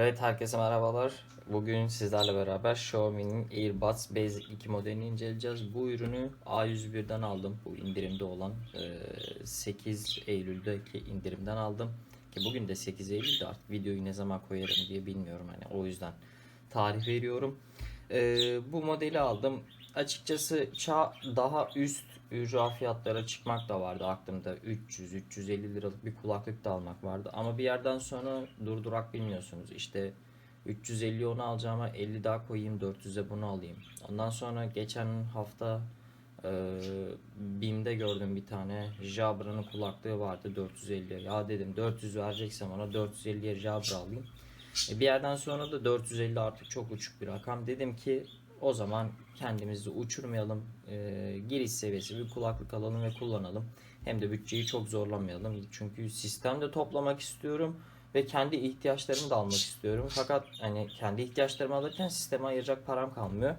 Evet herkese merhabalar. Bugün sizlerle beraber Xiaomi'nin AirBuds Basic 2 modelini inceleyeceğiz. Bu ürünü A101'den aldım. Bu indirimde olan e, 8 Eylül'deki indirimden aldım. Ki bugün de 8 Eylül'de artık videoyu ne zaman koyarım diye bilmiyorum. Hani o yüzden tarih veriyorum. E, bu modeli aldım. Açıkçası çağ daha üst ücra fiyatlara çıkmak da vardı aklımda. 300-350 liralık bir kulaklık da almak vardı. Ama bir yerden sonra durdurak bilmiyorsunuz. İşte 350 onu alacağıma 50 daha koyayım 400'e bunu alayım. Ondan sonra geçen hafta e, BİM'de gördüm bir tane Jabra'nın kulaklığı vardı 450'ye. Ya dedim 400 vereceksem ona 450'ye Jabra alayım. E, bir yerden sonra da 450 artık çok uçuk bir rakam. Dedim ki o zaman kendimizi uçurmayalım. E, giriş seviyesi bir kulaklık alalım ve kullanalım. Hem de bütçeyi çok zorlamayalım. Çünkü sistemde toplamak istiyorum ve kendi ihtiyaçlarımı da almak istiyorum. Fakat hani kendi ihtiyaçlarımı alırken sisteme ayıracak param kalmıyor.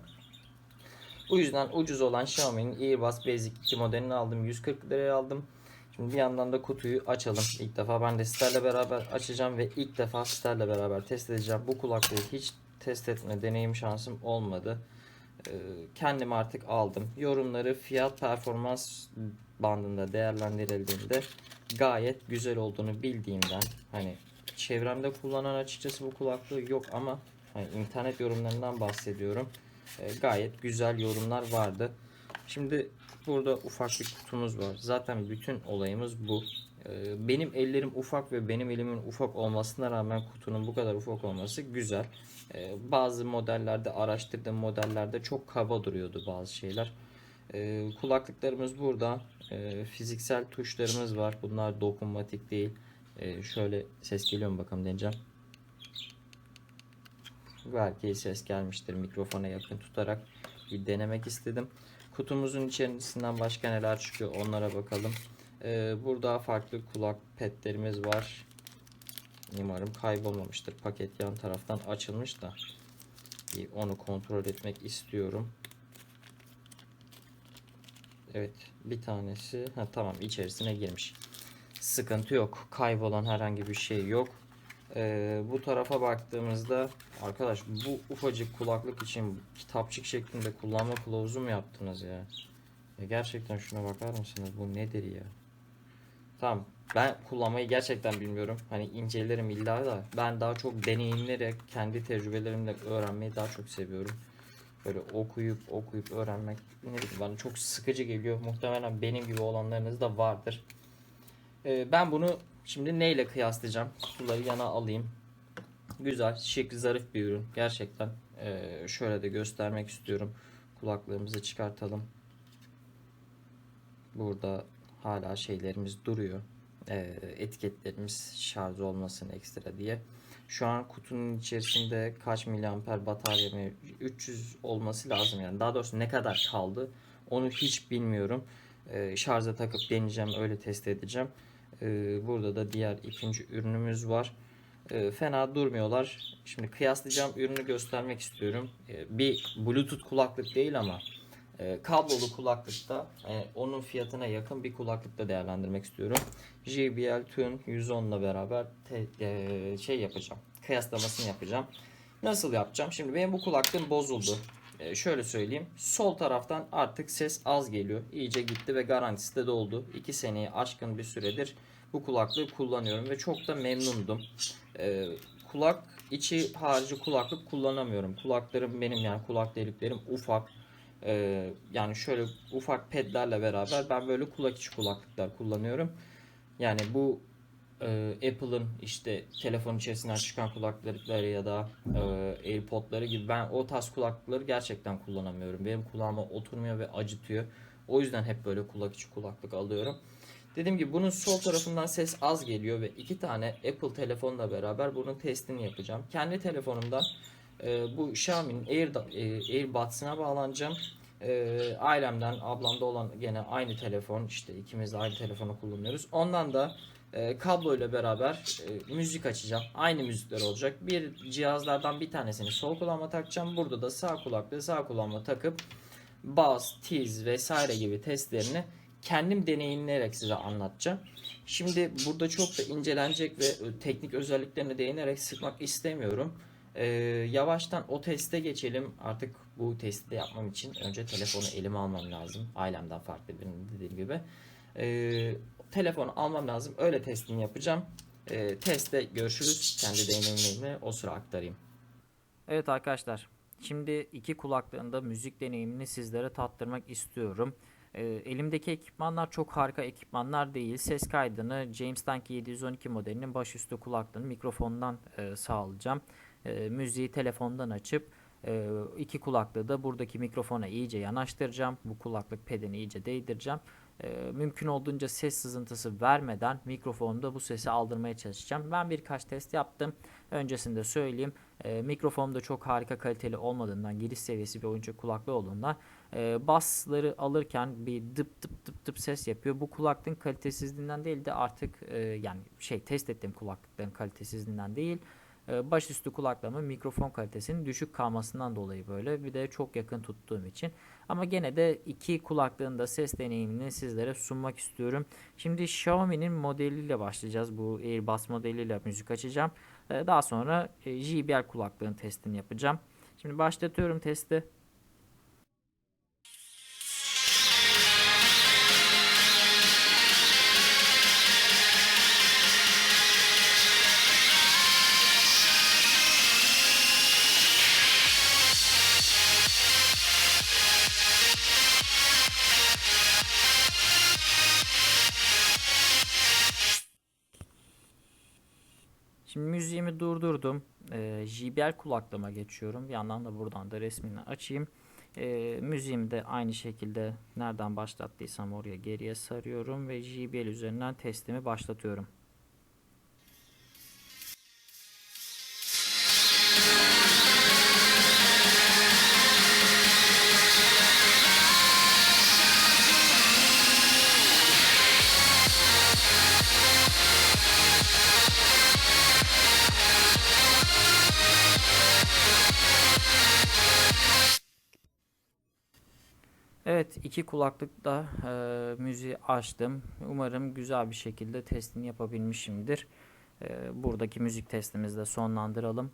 Bu yüzden ucuz olan Xiaomi'nin Earbuds Basic 2 modelini aldım. 140 liraya aldım. Şimdi bir yandan da kutuyu açalım. İlk defa ben de sizlerle beraber açacağım ve ilk defa sizlerle beraber test edeceğim. Bu kulaklığı hiç test etme deneyim şansım olmadı. Ee, Kendim artık aldım. Yorumları fiyat performans bandında değerlendirildiğinde gayet güzel olduğunu bildiğimden hani çevremde kullanan açıkçası bu kulaklığı yok ama hani internet yorumlarından bahsediyorum. Ee, gayet güzel yorumlar vardı. Şimdi burada ufak bir kutumuz var. Zaten bütün olayımız bu. Ee, benim ellerim ufak ve benim elimin ufak olmasına rağmen kutunun bu kadar ufak olması güzel. Ee, bazı modellerde araştırdığım modellerde çok kaba duruyordu bazı şeyler. Ee, kulaklıklarımız burada. Fiziksel tuşlarımız var. Bunlar dokunmatik değil. Şöyle ses geliyor mu bakalım deneyeceğim. Belki ses gelmiştir mikrofona yakın tutarak bir denemek istedim. Kutumuzun içerisinden başka neler çıkıyor onlara bakalım. Ee, burada farklı kulak petlerimiz var. Umarım kaybolmamıştır. Paket yan taraftan açılmış da. Bir onu kontrol etmek istiyorum. Evet bir tanesi ha, tamam içerisine girmiş. Sıkıntı yok. Kaybolan herhangi bir şey yok. Ee, bu tarafa baktığımızda arkadaş bu ufacık kulaklık için kitapçık şeklinde kullanma kılavuzu mu yaptınız ya? ya gerçekten şuna bakar mısınız? Bu nedir ya? Tamam. Ben kullanmayı gerçekten bilmiyorum. Hani incelerim illa da ben daha çok deneyimlerek kendi tecrübelerimle öğrenmeyi daha çok seviyorum. Böyle okuyup okuyup öğrenmek ne bileyim bana çok sıkıcı geliyor. Muhtemelen benim gibi olanlarınız da vardır. Ee, ben bunu şimdi neyle kıyaslayacağım? Kutuları yana alayım. Güzel, şık, zarif bir ürün. Gerçekten ee, şöyle de göstermek istiyorum. Kulaklığımızı çıkartalım. Burada hala şeylerimiz duruyor. Ee, etiketlerimiz şarj olmasın ekstra diye. Şu an kutunun içerisinde kaç miliamper batarya mı 300 olması lazım yani. Daha doğrusu ne kadar kaldı onu hiç bilmiyorum. Ee, şarja takıp deneyeceğim öyle test edeceğim. Ee, burada da diğer ikinci ürünümüz var. Ee, fena durmuyorlar. Şimdi kıyaslayacağım ürünü göstermek istiyorum. Ee, bir Bluetooth kulaklık değil ama e, kablolu kulaklıkta e, onun fiyatına yakın bir kulaklıkta değerlendirmek istiyorum. JBL Tune 110 ile beraber te, e, şey yapacağım. Kıyaslamasını yapacağım. Nasıl yapacağım? Şimdi benim bu kulaklığım bozuldu. E, şöyle söyleyeyim. Sol taraftan artık ses az geliyor. İyice gitti ve garantisi de doldu. 2 seneyi aşkın bir süredir bu kulaklığı kullanıyorum ve çok da memnundum. E, kulak içi harici kulaklık kullanamıyorum. Kulaklarım benim yani kulak deliklerim ufak. Ee, yani şöyle ufak pedlerle beraber ben böyle kulak içi kulaklıklar kullanıyorum. Yani bu e, Apple'ın işte telefon içerisinden çıkan kulaklıkları ya da e, AirPod'ları gibi ben o tarz kulaklıkları gerçekten kullanamıyorum. Benim kulağıma oturmuyor ve acıtıyor. O yüzden hep böyle kulak içi kulaklık alıyorum. Dediğim gibi bunun sol tarafından ses az geliyor ve iki tane Apple telefonla beraber bunun testini yapacağım. Kendi telefonumdan e, bu Xiaomi'nin Air, e, AirBuds'ına bağlanacağım. E, ailemden, ablamda olan gene aynı telefon, işte ikimiz de aynı telefonu kullanıyoruz. Ondan da e, kablo ile beraber e, müzik açacağım. Aynı müzikler olacak. Bir cihazlardan bir tanesini sol kulağıma takacağım. Burada da sağ kulaklığı sağ kulağıma takıp bass, tiz vesaire gibi testlerini kendim deneyimleyerek size anlatacağım. Şimdi burada çok da incelenecek ve e, teknik özelliklerine değinerek sıkmak istemiyorum. Ee, yavaştan o teste geçelim. Artık bu testi de yapmam için önce telefonu elime almam lazım. Ailemden farklı birinin dediğim gibi. Ee, telefonu almam lazım. Öyle testini yapacağım. Ee, testte görüşürüz. Kendi deneyimlerimi o sıra aktarayım. Evet arkadaşlar. Şimdi iki kulaklığında müzik deneyimini sizlere tattırmak istiyorum. Ee, elimdeki ekipmanlar çok harika ekipmanlar değil. Ses kaydını James Tank 712 modelinin başüstü kulaklığını mikrofondan e, sağlayacağım. E, müziği telefondan açıp e, iki kulaklığı da buradaki mikrofona iyice yanaştıracağım. Bu kulaklık pedini iyice değdireceğim. E, mümkün olduğunca ses sızıntısı vermeden mikrofonda bu sesi aldırmaya çalışacağım. Ben birkaç test yaptım. Öncesinde söyleyeyim. E, mikrofonum da çok harika kaliteli olmadığından, giriş seviyesi bir oyuncu kulaklığı olduğundan e, bassları alırken bir dıp dıp dıp dıp ses yapıyor. Bu kulaklığın kalitesizliğinden değil de artık e, yani şey test ettiğim kulaklıkların kalitesizliğinden değil. E, başüstü kulaklığımın mikrofon kalitesinin düşük kalmasından dolayı böyle. Bir de çok yakın tuttuğum için. Ama gene de iki kulaklığın da ses deneyimini sizlere sunmak istiyorum. Şimdi Xiaomi'nin modeliyle başlayacağız. Bu Airbus modeliyle müzik açacağım. E, daha sonra e, JBL kulaklığın testini yapacağım. Şimdi başlatıyorum testi. Durdurdum. Ee, JBL kulaklığıma geçiyorum. Bir yandan da buradan da resmini açayım. Ee, müziğimi de aynı şekilde nereden başlattıysam oraya geriye sarıyorum ve JBL üzerinden testimi başlatıyorum. İki kulaklıkta e, müziği açtım. Umarım güzel bir şekilde testini yapabilmişimdir. E, buradaki müzik testimizi de sonlandıralım.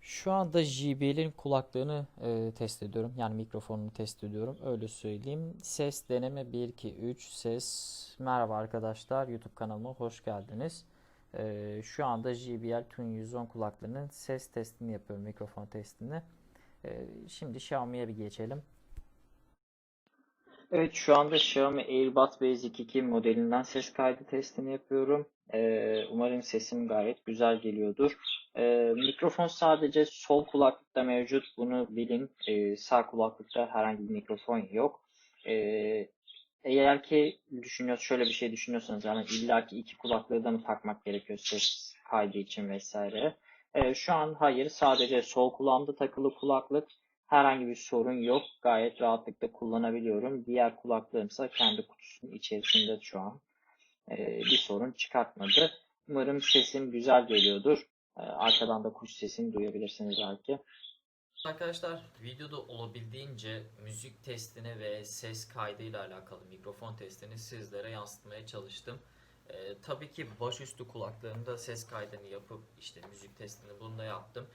Şu anda JBL'in kulaklığını e, test ediyorum. Yani mikrofonunu test ediyorum. Öyle söyleyeyim. Ses deneme 1 2 3 ses. Merhaba arkadaşlar. YouTube kanalıma hoş geldiniz. E, şu anda JBL Tune 110 kulaklığının ses testini yapıyorum. Mikrofon testini. Ee, Şimdi Xiaomi'ye bir geçelim. Evet şu anda Xiaomi AirBuds Basic 2 modelinden ses kaydı testini yapıyorum. Ee, umarım sesim gayet güzel geliyordur. Ee, mikrofon sadece sol kulaklıkta mevcut. Bunu bilin. Ee, sağ kulaklıkta herhangi bir mikrofon yok. Ee, eğer ki düşünüyorsanız şöyle bir şey düşünüyorsanız yani illaki iki kulaklığı da mı takmak gerekiyor ses kaydı için vesaire. Ee, şu an hayır sadece sol kulağımda takılı kulaklık. Herhangi bir sorun yok. Gayet rahatlıkla kullanabiliyorum. Diğer kulaklığımsa kendi kutusunun içerisinde şu an. Ee, bir sorun çıkartmadı. Umarım sesim güzel geliyordur. Ee, arkadan da kuş sesini duyabilirsiniz belki. Arkadaşlar videoda olabildiğince müzik testini ve ses kaydıyla alakalı mikrofon testini sizlere yansıtmaya çalıştım. Ee, tabii ki başüstü kulaklığımda ses kaydını yapıp işte müzik testini bunu da yaptım.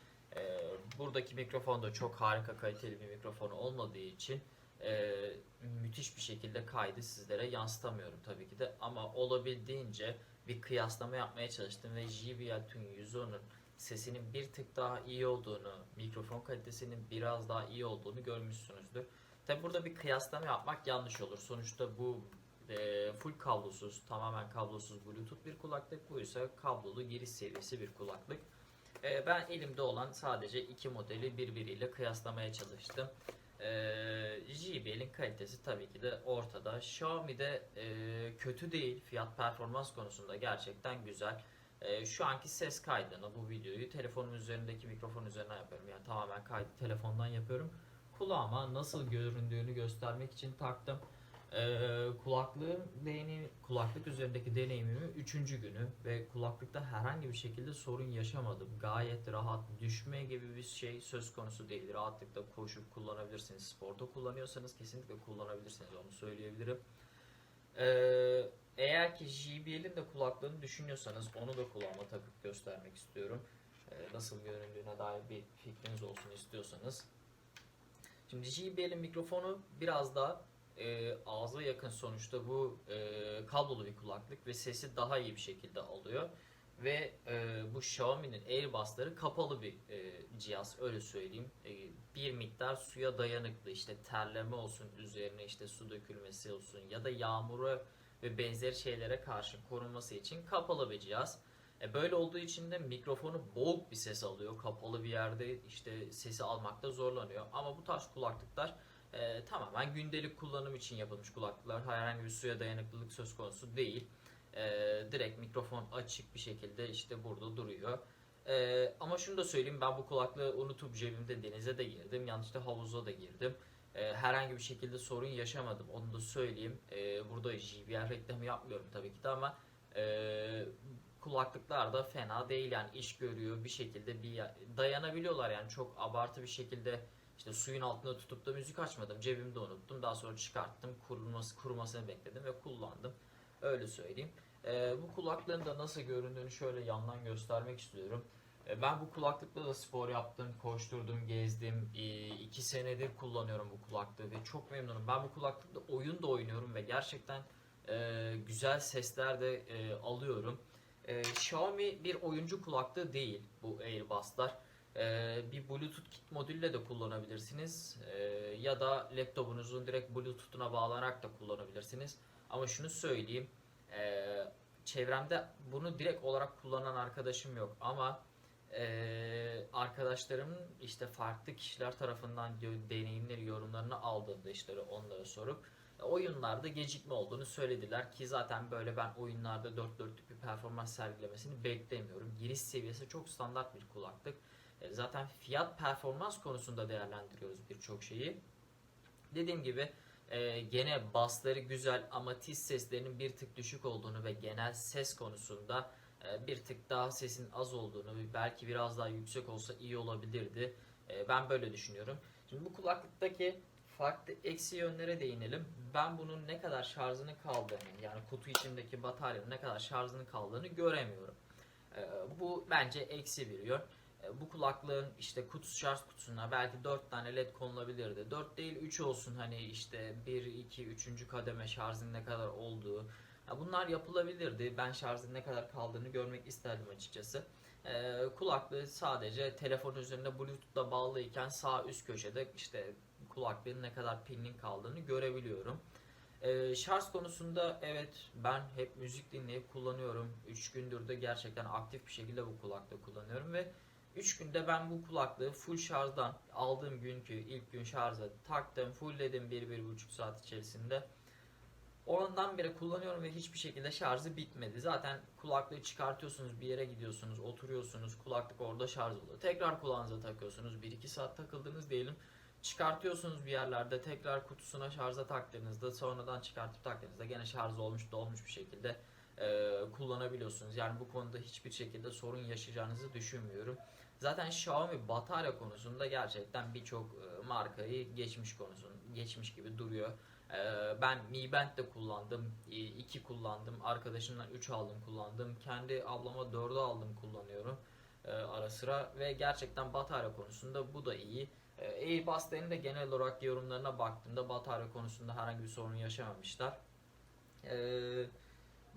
Buradaki mikrofon da çok harika kaliteli bir mikrofon olmadığı için e, müthiş bir şekilde kaydı sizlere yansıtamıyorum tabii ki de ama olabildiğince bir kıyaslama yapmaya çalıştım ve JBL Tune 110'un sesinin bir tık daha iyi olduğunu, mikrofon kalitesinin biraz daha iyi olduğunu görmüşsünüzdür. Tabi burada bir kıyaslama yapmak yanlış olur. Sonuçta bu e, full kablosuz, tamamen kablosuz Bluetooth bir kulaklık. Bu ise kablolu giriş seviyesi bir kulaklık. E, ben elimde olan sadece iki modeli birbiriyle kıyaslamaya çalıştım. E, JBL'in kalitesi tabii ki de ortada. Xiaomi'de e, kötü değil. Fiyat performans konusunda gerçekten güzel. E, şu anki ses kaydını bu videoyu telefonun üzerindeki mikrofon üzerinden yapıyorum. Yani tamamen kaydı telefondan yapıyorum. Kulağıma nasıl göründüğünü göstermek için taktım. Ee, kulaklığın deneyim, kulaklık üzerindeki deneyimimin üçüncü günü ve kulaklıkta herhangi bir şekilde sorun yaşamadım. Gayet rahat, düşme gibi bir şey söz konusu değil. Rahatlıkla koşup kullanabilirsiniz. Sporda kullanıyorsanız kesinlikle kullanabilirsiniz onu söyleyebilirim. Ee, eğer ki JBL'in de kulaklığını düşünüyorsanız onu da kulağıma takıp göstermek istiyorum. Ee, nasıl göründüğüne dair bir fikriniz olsun istiyorsanız. Şimdi JBL'in mikrofonu biraz daha e, ağza yakın sonuçta bu e, kablolu bir kulaklık ve sesi daha iyi bir şekilde alıyor. Ve e, bu Xiaomi'nin Airbus'ları kapalı bir e, cihaz öyle söyleyeyim. E, bir miktar suya dayanıklı işte terleme olsun üzerine işte su dökülmesi olsun ya da yağmura ve benzeri şeylere karşı korunması için kapalı bir cihaz. E, böyle olduğu için de mikrofonu boğuk bir ses alıyor. Kapalı bir yerde işte sesi almakta zorlanıyor. Ama bu tarz kulaklıklar e, tamamen gündelik kullanım için yapılmış kulaklıklar. Herhangi bir suya dayanıklılık söz konusu değil. E, direkt mikrofon açık bir şekilde işte burada duruyor. E, ama şunu da söyleyeyim ben bu kulaklığı unutup cebimde denize de girdim. Yanlışlıkla havuza da girdim. E, herhangi bir şekilde sorun yaşamadım. Onu da söyleyeyim. E, burada JBL reklamı yapmıyorum tabii ki de ama e, kulaklıklar da fena değil yani iş görüyor bir şekilde bir dayanabiliyorlar yani çok abartı bir şekilde işte suyun altında tutup da müzik açmadım. Cebimde unuttum. Daha sonra çıkarttım. Kuruması, kurumasını bekledim ve kullandım. Öyle söyleyeyim. Ee, bu kulaklığın da nasıl göründüğünü şöyle yandan göstermek istiyorum. Ee, ben bu kulaklıkla da spor yaptım, koşturdum, gezdim. Ee, iki senedir kullanıyorum bu kulaklığı ve çok memnunum. Ben bu kulaklıkla oyun da oynuyorum ve gerçekten e, güzel sesler de e, alıyorum. E, Xiaomi bir oyuncu kulaklığı değil bu Airbus'lar. Ee, bir Bluetooth kit modülle de kullanabilirsiniz. Ee, ya da laptopunuzun direkt Bluetooth'una bağlanarak da kullanabilirsiniz. Ama şunu söyleyeyim. ee, çevremde bunu direkt olarak kullanan arkadaşım yok. Ama ee, arkadaşlarımın işte farklı kişiler tarafından deneyimleri, yorumlarını aldığımda işte onlara sorup e, oyunlarda gecikme olduğunu söylediler ki zaten böyle ben oyunlarda dört dörtlük bir performans sergilemesini beklemiyorum. Giriş seviyesi çok standart bir kulaklık. E, Zaten fiyat performans konusunda değerlendiriyoruz birçok şeyi. Dediğim gibi e, gene basları güzel ama tiz seslerinin bir tık düşük olduğunu ve genel ses konusunda e, bir tık daha sesin az olduğunu belki biraz daha yüksek olsa iyi olabilirdi. E, ben böyle düşünüyorum. Şimdi bu kulaklıktaki farklı eksi yönlere değinelim. Ben bunun ne kadar şarjını kaldığını yani kutu içindeki bataryanın ne kadar şarjını kaldığını göremiyorum. E, bu bence eksi bir yön. E, bu kulaklığın işte kutusu şarj kutusuna belki 4 tane led konulabilirdi. 4 değil 3 olsun hani işte 1, 2, 3. kademe şarjın ne kadar olduğu. Bunlar yapılabilirdi. Ben şarjın ne kadar kaldığını görmek isterdim açıkçası. E, kulaklığı sadece telefon üzerinde bluetooth'la bağlıyken sağ üst köşede işte kulaklığın ne kadar pilinin kaldığını görebiliyorum. E, şarj konusunda evet ben hep müzik dinleyip kullanıyorum. 3 gündür de gerçekten aktif bir şekilde bu kulaklığı kullanıyorum ve 3 günde ben bu kulaklığı full şarjdan aldığım günkü ilk gün şarja taktım, fullledim 1-1,5 saat içerisinde. Ondan beri kullanıyorum ve hiçbir şekilde şarjı bitmedi. Zaten kulaklığı çıkartıyorsunuz, bir yere gidiyorsunuz, oturuyorsunuz, kulaklık orada şarj oluyor. Tekrar kulağınıza takıyorsunuz, 1-2 saat takıldınız diyelim. Çıkartıyorsunuz bir yerlerde, tekrar kutusuna şarja taktığınızda, sonradan çıkartıp taktığınızda gene şarj olmuş, dolmuş bir şekilde e, kullanabiliyorsunuz. Yani bu konuda hiçbir şekilde sorun yaşayacağınızı düşünmüyorum. Zaten Xiaomi batarya konusunda gerçekten birçok e, markayı geçmiş konusun geçmiş gibi duruyor. E, ben Mi Band de kullandım, 2 kullandım, arkadaşımdan 3 aldım kullandım, kendi ablama 4'ü aldım kullanıyorum e, ara sıra ve gerçekten batarya konusunda bu da iyi. E, Airbus'ların da genel olarak yorumlarına baktığımda batarya konusunda herhangi bir sorun yaşamamışlar. Eee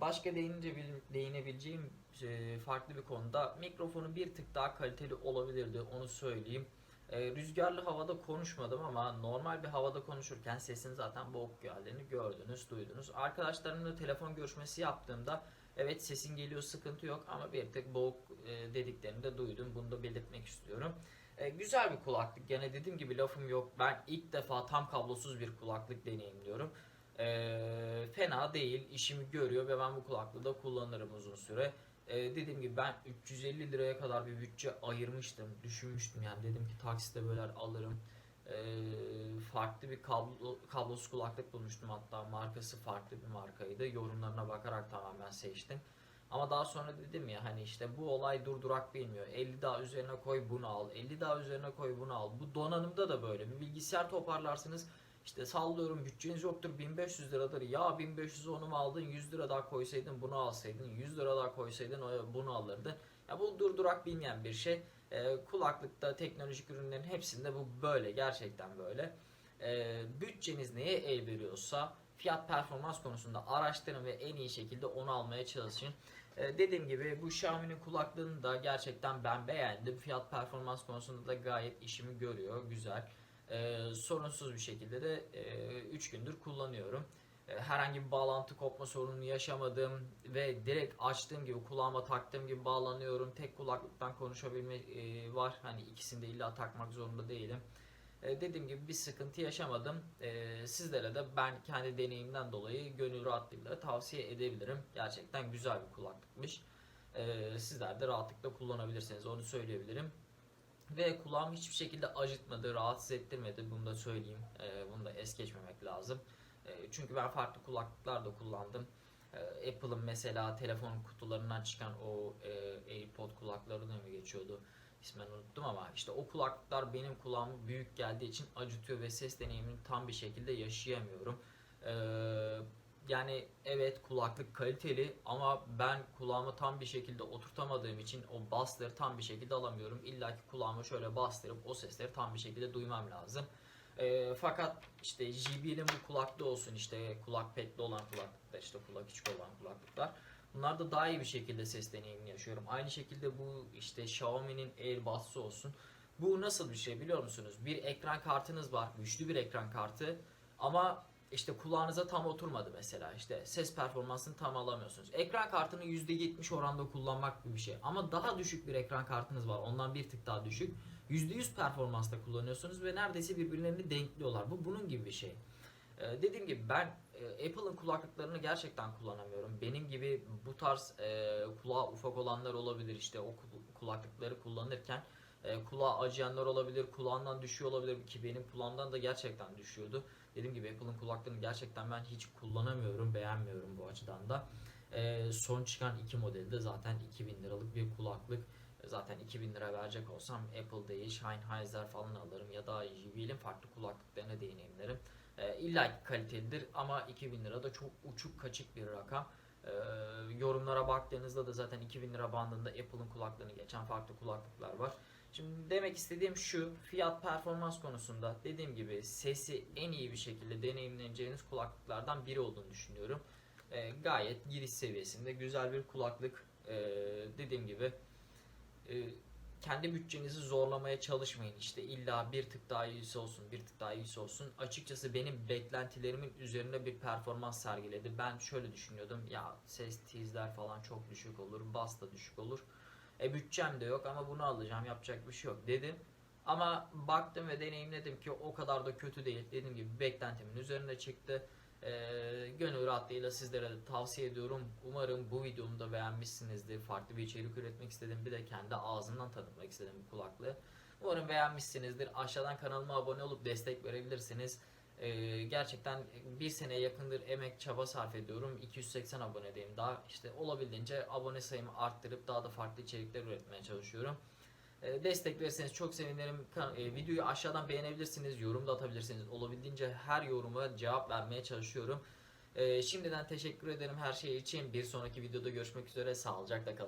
Başka değinince bil- değinebileceğim e, farklı bir konuda mikrofonu bir tık daha kaliteli olabilirdi onu söyleyeyim. E, rüzgarlı havada konuşmadım ama normal bir havada konuşurken sesin zaten boğuk geldiğini gördünüz, duydunuz. Arkadaşlarımla telefon görüşmesi yaptığımda evet sesin geliyor sıkıntı yok ama bir tık boğuk e, dediklerini de duydum. Bunu da belirtmek istiyorum. E, güzel bir kulaklık. Gene dediğim gibi lafım yok. Ben ilk defa tam kablosuz bir kulaklık deneyimliyorum. Ee, fena değil. işimi görüyor ve ben bu kulaklığı da kullanırım uzun süre. Ee, dediğim gibi ben 350 liraya kadar bir bütçe ayırmıştım. Düşünmüştüm yani dedim ki taksite böyle alırım. Ee, farklı bir kablo, kablosuz kulaklık bulmuştum hatta markası farklı bir markaydı. Yorumlarına bakarak tamamen seçtim. Ama daha sonra dedim ya hani işte bu olay durdurak bilmiyor. 50 daha üzerine koy bunu al. 50 daha üzerine koy bunu al. Bu donanımda da böyle. Bir bilgisayar toparlarsınız. İşte sallıyorum bütçeniz yoktur 1500 liradır. Ya 1500 onu mu aldın 100 lira daha koysaydın bunu alsaydın. 100 lira daha koysaydın bunu alırdın. Ya bu durdurak bilmeyen bir şey. Ee, kulaklıkta teknolojik ürünlerin hepsinde bu böyle gerçekten böyle. Ee, bütçeniz neye el veriyorsa fiyat performans konusunda araştırın ve en iyi şekilde onu almaya çalışın. Ee, dediğim gibi bu Xiaomi'nin kulaklığını da gerçekten ben beğendim. Fiyat performans konusunda da gayet işimi görüyor. Güzel. Ee, sorunsuz bir şekilde de 3 gündür kullanıyorum. Ee, herhangi bir bağlantı kopma sorunu yaşamadım ve direkt açtığım gibi kulağıma taktığım gibi bağlanıyorum. Tek kulaklıktan konuşabilme e, var. Hani ikisini de illa takmak zorunda değilim. E, dediğim gibi bir sıkıntı yaşamadım. E, sizlere de ben kendi deneyimden dolayı gönül rahatlığıyla tavsiye edebilirim. Gerçekten güzel bir kulaklıkmış. E, sizler de rahatlıkla kullanabilirsiniz onu söyleyebilirim. Ve kulağımı hiçbir şekilde acıtmadı, rahatsız ettirmedi. Bunu da söyleyeyim. E, bunu da es geçmemek lazım. E, çünkü ben farklı kulaklıklar da kullandım. E, Apple'ın mesela telefon kutularından çıkan o e, AirPod kulakları da mı geçiyordu? İsmini unuttum ama işte o kulaklıklar benim kulağıma büyük geldiği için acıtıyor ve ses deneyimini tam bir şekilde yaşayamıyorum. Ee, yani evet kulaklık kaliteli ama ben kulağımı tam bir şekilde oturtamadığım için o basları tam bir şekilde alamıyorum. İlla ki kulağımı şöyle bastırıp o sesleri tam bir şekilde duymam lazım. Ee, fakat işte JBL'in bu kulaklığı olsun işte kulak petli olan kulaklıklar işte kulak içi olan kulaklıklar Bunlar da daha iyi bir şekilde ses deneyimini yaşıyorum. Aynı şekilde bu işte Xiaomi'nin AirBuds'ı olsun. Bu nasıl bir şey biliyor musunuz? Bir ekran kartınız var. Güçlü bir ekran kartı. Ama işte kulağınıza tam oturmadı mesela. İşte ses performansını tam alamıyorsunuz. Ekran kartını %70 oranda kullanmak gibi bir şey. Ama daha düşük bir ekran kartınız var. Ondan bir tık daha düşük. %100 performansta kullanıyorsunuz ve neredeyse birbirlerini denkliyorlar. Bu bunun gibi bir şey. Ee, dediğim gibi ben e, Apple'ın kulaklıklarını gerçekten kullanamıyorum. Benim gibi bu tarz e, kulağı ufak olanlar olabilir işte o kul- kulaklıkları kullanırken e, kulağı acıyanlar olabilir, kulağından düşüyor olabilir ki benim kulağımdan da gerçekten düşüyordu. Dediğim gibi Apple'ın kulaklarını gerçekten ben hiç kullanamıyorum, beğenmiyorum bu açıdan da. E, son çıkan iki modeli de zaten 2000 liralık bir kulaklık. E, Zaten 2000 lira verecek olsam Apple değil, Sennheiser falan alırım ya da JBL'in farklı kulaklıklarına deneyimlerim. E, İlla kalitelidir ama 2000 lira da çok uçuk kaçık bir rakam. E, yorumlara baktığınızda da zaten 2000 lira bandında Apple'ın kulaklarını geçen farklı kulaklıklar var. Şimdi demek istediğim şu fiyat performans konusunda dediğim gibi sesi en iyi bir şekilde deneyimleneceğiniz kulaklıklardan biri olduğunu düşünüyorum. E, gayet giriş seviyesinde güzel bir kulaklık. E, dediğim gibi e, kendi bütçenizi zorlamaya çalışmayın. İşte illa bir tık daha iyisi olsun, bir tık daha iyisi olsun. Açıkçası benim beklentilerimin üzerinde bir performans sergiledi. Ben şöyle düşünüyordum. Ya ses tizler falan çok düşük olur, bas da düşük olur. E bütçem de yok ama bunu alacağım. Yapacak bir şey yok dedim. Ama baktım ve deneyimledim ki o kadar da kötü değil. Dediğim gibi beklentimin üzerinde çıktı. Ee, gönül rahatlığıyla sizlere de tavsiye ediyorum. Umarım bu videomu da beğenmişsinizdir. Farklı bir içerik üretmek istedim. Bir de kendi ağzımdan tanıtmak istedim bu kulaklığı. Umarım beğenmişsinizdir. Aşağıdan kanalıma abone olup destek verebilirsiniz. Ee, gerçekten bir seneye yakındır emek çaba sarf ediyorum. 280 abonedeyim daha. işte olabildiğince abone sayımı arttırıp daha da farklı içerikler üretmeye çalışıyorum. E, Destek verirseniz çok sevinirim. Kan- e, Videoyu aşağıdan beğenebilirsiniz, yorum da atabilirsiniz. Olabildiğince her yoruma cevap vermeye çalışıyorum. E, Şimdiden teşekkür ederim her şey için. Bir sonraki videoda görüşmek üzere. Sağlıcakla kalın.